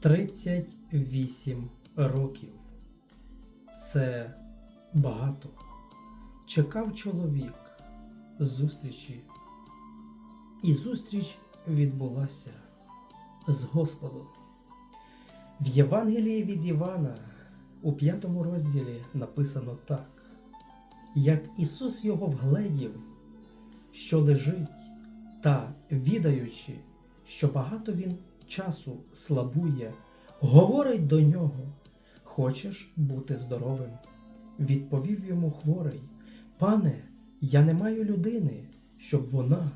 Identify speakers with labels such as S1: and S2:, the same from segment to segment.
S1: 38 років. Це багато. Чекав чоловік зустрічі, і зустріч відбулася з Господом. В Євангелії від Івана у п'ятому розділі написано так: як Ісус його вгледів, що лежить, та відаючи, що багато він часу слабує, говорить до нього: Хочеш бути здоровим? Відповів йому хворий: Пане, я не маю людини, щоб вона,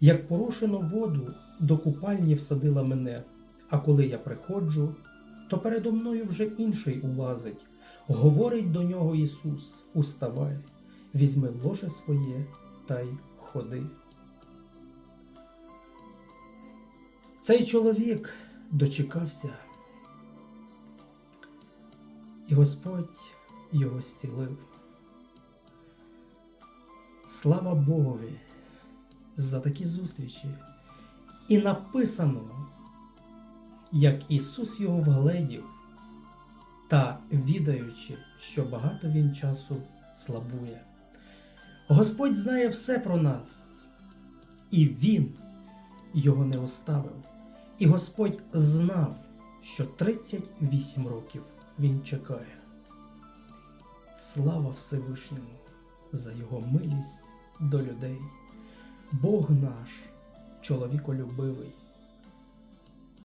S1: як порушено воду, до купальні всадила мене, а коли я приходжу, то передо мною вже інший улазить. Говорить до нього Ісус: Уставай, візьми ложе своє та й ходи. Цей чоловік дочекався, і Господь його зцілив. Слава Богові за такі зустрічі. І написано, як Ісус його вгледів, та відаючи, що багато він часу слабує. Господь знає все про нас, і Він його не оставив. І Господь знав, що 38 років він чекає. Слава Всевишньому за його милість до людей. Бог наш, чоловіколюбивий,